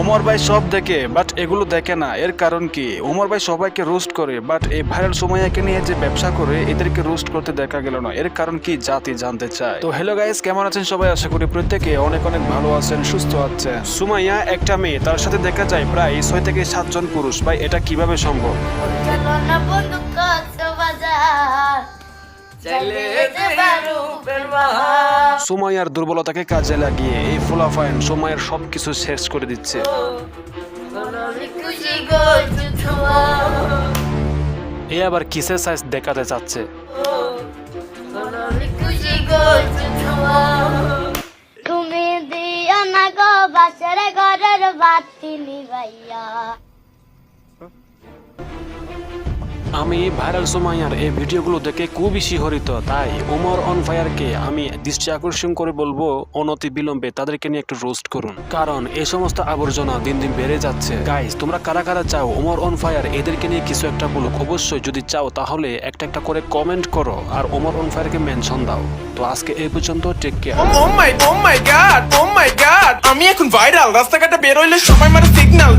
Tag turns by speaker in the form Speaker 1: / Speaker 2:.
Speaker 1: ওমর ভাই সব দেখে বাট এগুলো দেখে না। এর কারণ কি? ওমর ভাই সবাইকে রোস্ট করে বাট এই ভাইরাল সময়কে নিয়ে যে ব্যবসা করে এদেরকে রোস্ট করতে দেখা গেল না। এর কারণ কি? জাতি জানতে চায়। তো হ্যালো গাইস কেমন আছেন সবাই? আশা করি প্রত্যেকে অনেক অনেক ভালো আছেন সুস্থ আছেন। সুমাইয়া একটা মেয়ে তার সাথে দেখা যায় প্রায় ছয় থেকে সাতজন পুরুষ। ভাই এটা কীভাবে সম্ভব?
Speaker 2: চলো
Speaker 1: সুমাইয়ার দুর্বলতাকে কাজে লাগিয়ে এই ফোলাফাইন সুমাইয়ার সবকিছু শেষ করে দিচ্ছে। এ আবার কিসের সাইজ দেখাতে চাচ্ছে?
Speaker 2: তুমি দিও না গো ঘরের বাতি নিবাইয়া।
Speaker 1: আমি ভাইরাল সুমাইয়ার এই ভিডিওগুলো দেখে খুবই শিহরিত তাই ওমর অন ফায়ারকে আমি দৃষ্টি আকর্ষণ করে বলব অনতি বিলম্বে তাদেরকে নিয়ে একটু রোস্ট করুন। কারণ এই সমস্ত আবর্জনা দিন দিন বেড়ে যাচ্ছে। গাইস তোমরা কারা কারা চাও ওমর অন ফায়ার এদেরকে নিয়ে কিছু একটা বলুক? অবশ্যই যদি চাও তাহলে একটা একটা করে কমেন্ট করো আর ওমর অন ফায়ারকে মেনশন দাও। তো আজকে এই পর্যন্ত take care
Speaker 3: oh my oh my god oh my god আমি এখন ভাইরাল রাস্তাঘাটে বের হইলে সবাই মারে সিগন্যাল